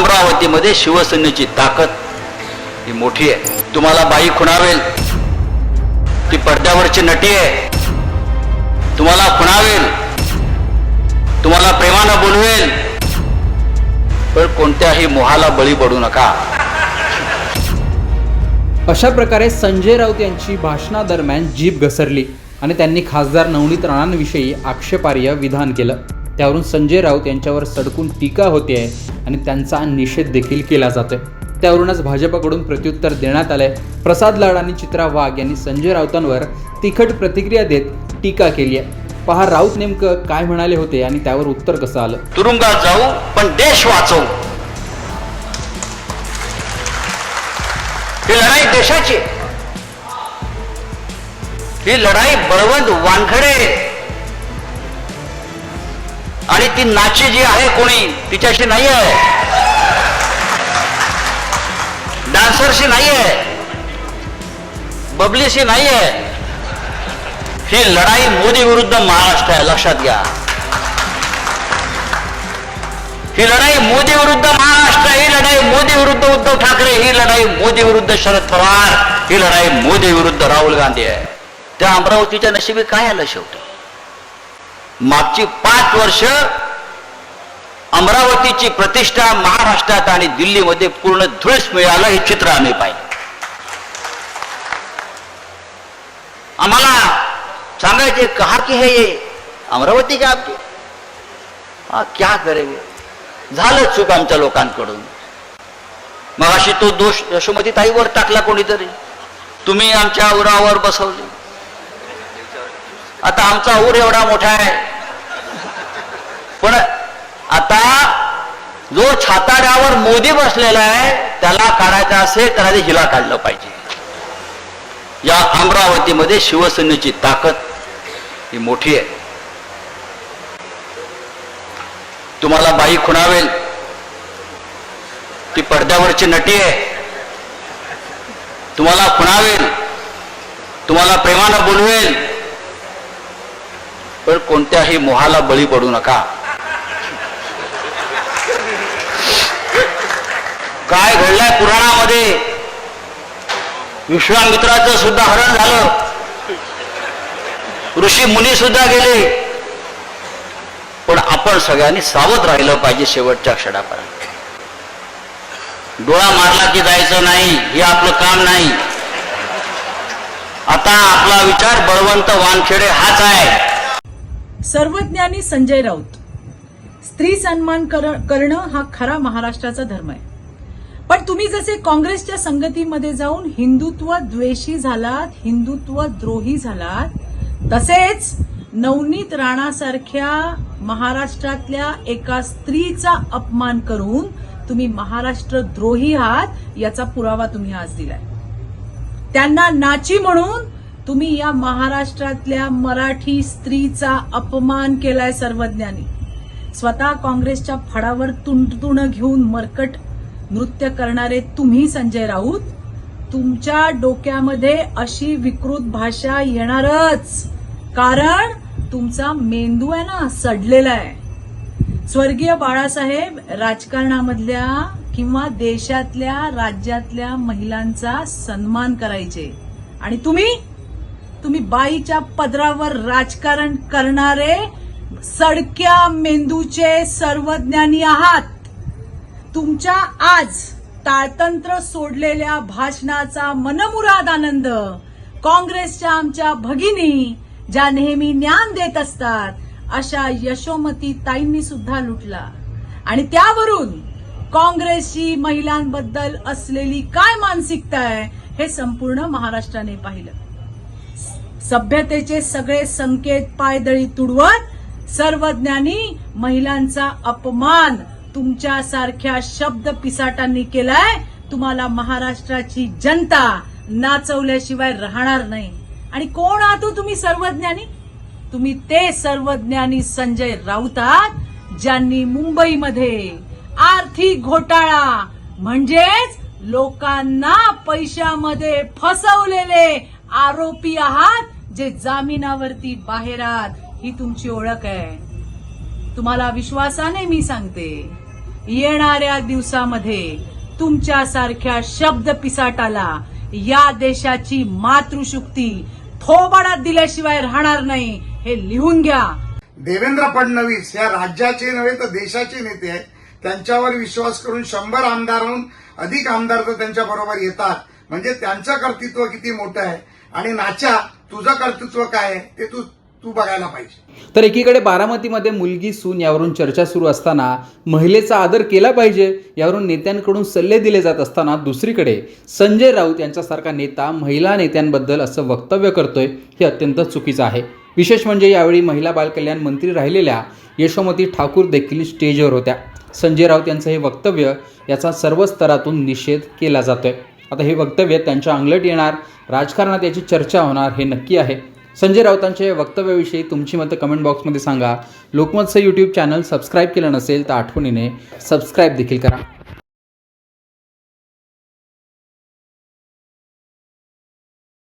अमरावतीमध्ये शिवसेनेची ताकद ही मोठी आहे. तुम्हाला बाई खुणावेल ती पडद्यावरची नटी आहे. तुम्हाला खुणावेल तुम्हाला प्रेमानं बोलवेल. पण कोणत्याही मोहाला बळी पडू नका. अशा प्रकारे संजय राऊत यांची भाषणादरम्यान जीभ घसरली आणि त्यांनी खासदार नवनीत राणांविषयी आक्षेपार्ह विधान केलं. त्यावरून संजय राऊत यांच्यावर सडकून टीका होते आहे आणि त्यांचा निषेध देखील केला जातोय. त्यावरूनच भाजपकडून प्रत्युत्तर देण्यात आलंय. प्रसाद लाड आणि चित्रा वाघ यांनी संजय राऊतांवर तिखट प्रतिक्रिया देत टीका केली आहे. पहा राऊत नेमकं काय म्हणाले होते आणि त्यावर उत्तर कसं आलं? तुरुंगात जाऊ पण देश वाचवू. ही लढाई देशाची. ही लढाई बळवंत वानखडे आणि ती नाची जी आहे कोणी तिच्याशी नाही आहे डान्सरशी नाही आहे बबलीशी नाही आहे ही लढाई मोदी विरुद्ध महाराष्ट्र आहे लक्षात घ्या. ही लढाई मोदी विरुद्ध महाराष्ट्र ही लढाई मोदी विरुद्ध उद्धव ठाकरे ही लढाई मोदी विरुद्ध शरद पवार ही लढाई मोदी विरुद्ध राहुल गांधी आहे. त्या अमरावतीच्या नशिबी काय आलं शेवटी? मागची पाच वर्ष अमरावतीची प्रतिष्ठा महाराष्ट्रात आणि दिल्लीमध्ये पूर्ण धुळीस मिळालं हे चित्र आम्ही पाहिलं. आम्हाला सांगायचे कहा की हे अमरावती का आपली हा क्या करेगे? झालं चूक आमच्या लोकांकडून. मग अशी तो दोष यशोमती ताईवर टाकला कोणीतरी. तुम्ही आमच्या उरावर बसवले. आता आमचा ऊर एवढा मोठा आहे. पण आता जो छाताड्यावर मोदी बसलेला आहे त्याला काढायचा असेल तर आधी हिला काढलं पाहिजे. या अमरावतीमध्ये शिवसेनेची ताकद ही मोठी आहे. तुम्हाला बाई खुणावेल. ती पडद्यावरची नटी आहे. तुम्हाला खुणावेल. तुम्हाला प्रेमानं बोलवेल. पण कोणत्याही मोहाला बळी पडू नका. काय घडलंय पुराणामध्ये? विश्वामित्राचं सुद्धा हरण झालं. ऋषी मुनी सुद्धा गेले. पण आपण सगळ्यांनी सावध राहिलं पाहिजे शेवटच्या क्षणापर्यंत. डोळा मारला की जायचं नाही हे आपलं काम नाही. आता आपला विचार बळवंत वानखेडे हाच आहे. सर्वज्ञानी संजय राऊत. स्त्री सन्मान कर- करणं हा खरा महाराष्ट्राचा धर्म आहे. पण तुम्ही जसे काँग्रेसच्या संगतीमध्ये जाऊन हिंदुत्व द्वेषी झालात हिंदुत्व द्रोही झालात तसेच नवनीत राणासारख्या महाराष्ट्रातल्या एका स्त्रीचा अपमान करून तुम्ही महाराष्ट्र द्रोही आहात याचा पुरावा तुम्ही आज दिलाय. त्यांना नाची म्हणून तुम्ही या महाराष्ट्रातल्या मराठी स्त्रीचा अपमान केलाय सर्वज्ञानी. स्वतः काँग्रेसच्या फडावर तुंटतुण घेऊन मरकट नृत्य करणारे तुम्ही संजय राऊत तुमच्या डोक्यामध्ये अशी विकृत भाषा येणारच. कारण तुमचा मेंदू आहे ना सडलेला आहे. स्वर्गीय बाळासाहेब राजकारणामधल्या किंवा देशातल्या राज्यातल्या महिलांचा सन्मान करायचे. आणि तुम्ही? तुम्ही बाईच्या पदरावर राजकारण करणारे सडक्या मेंदूचे सर्वज्ञानी आहात. तुमच्या आज ताळतंत्र सोडलेल्या भाषणाचा मनमुराद आनंद काँग्रेसच्या आमच्या भगिनी ज्या नेहमी ज्ञान देत असतात अशा यशोमती ताईंनी सुद्धा लुटला. आणि त्यावरून काँग्रेसची महिलांबद्दल असलेली काय मानसिकता आहे हे संपूर्ण महाराष्ट्राने पाहिलं. सभ्यतेचे सगळे संकेत पायदळी तुडवत सर्वज्ञानी महिलांचा अपमान तुमच्यासारख्या शब्द पिसाटांनी केलाय तुम्हाला महाराष्ट्राची जनता नाचवल्याशिवाय राहणार नाही. आणि कोण आहात हो तुम्ही सर्वज्ञानी? तुम्ही ते सर्वज्ञानी संजय राऊत आहात ज्यांनी मुंबईमध्ये आर्थिक घोटाळा म्हणजेच लोकांना पैशामध्ये फसवलेले आरोपी आहात जे जामिनावरती बाहेर आहात ही तुमची ओळख आहे. तुम्हाला विश्वासाने मी सांगते येणाऱ्या दिवसामध्ये तुमच्यासारख्या शब्द पिसाटाला या देशाची मातृशक्ती थोबाडात दिल्याशिवाय राहणार नाही हे लिहून घ्या. देवेंद्र फडणवीस या राज्याचे नव्हे तर देशाचे नेते आहेत. त्यांच्यावर विश्वास करून शंभर आमदारहून अधिक आमदार तर त्यांच्या बरोबर येतात. म्हणजे त्यांचं कर्तृत्व किती मोठं आहे? आणि नाच्या तुझं कर्तृत्व काय आहे? ते तू तू बघायला पाहिजे. तर एकीकडे बारामतीमध्ये मुलगी सून यावरून चर्चा सुरू असताना महिलेचा आदर केला पाहिजे यावरून नेत्यांकडून सल्ले दिले जात असताना दुसरीकडे संजय राऊत यांच्यासारखा नेता महिला नेत्यांबद्दल असं वक्तव्य करतोय हे अत्यंत चुकीचं आहे. विशेष म्हणजे यावेळी महिला बालकल्याण मंत्री राहिलेल्या यशोमती ठाकूर देखील स्टेजवर होत्या. संजय राऊत यांचं हे वक्तव्य याचा सर्व स्तरातून निषेध केला जातोय. आता हे वक्तव्य त्यांच्या अंगलट येणार राजकारणात याची चर्चा होणार हे नक्की आहे. संजय राऊतांच्या वक्तव्याविषयी तुमची मतं कमेंट बॉक्समध्ये सांगा. लोकमतचं यूट्यूब चॅनल सबस्क्राईब केलं नसेल तर आठवणीने सबस्क्राईब देखील करा.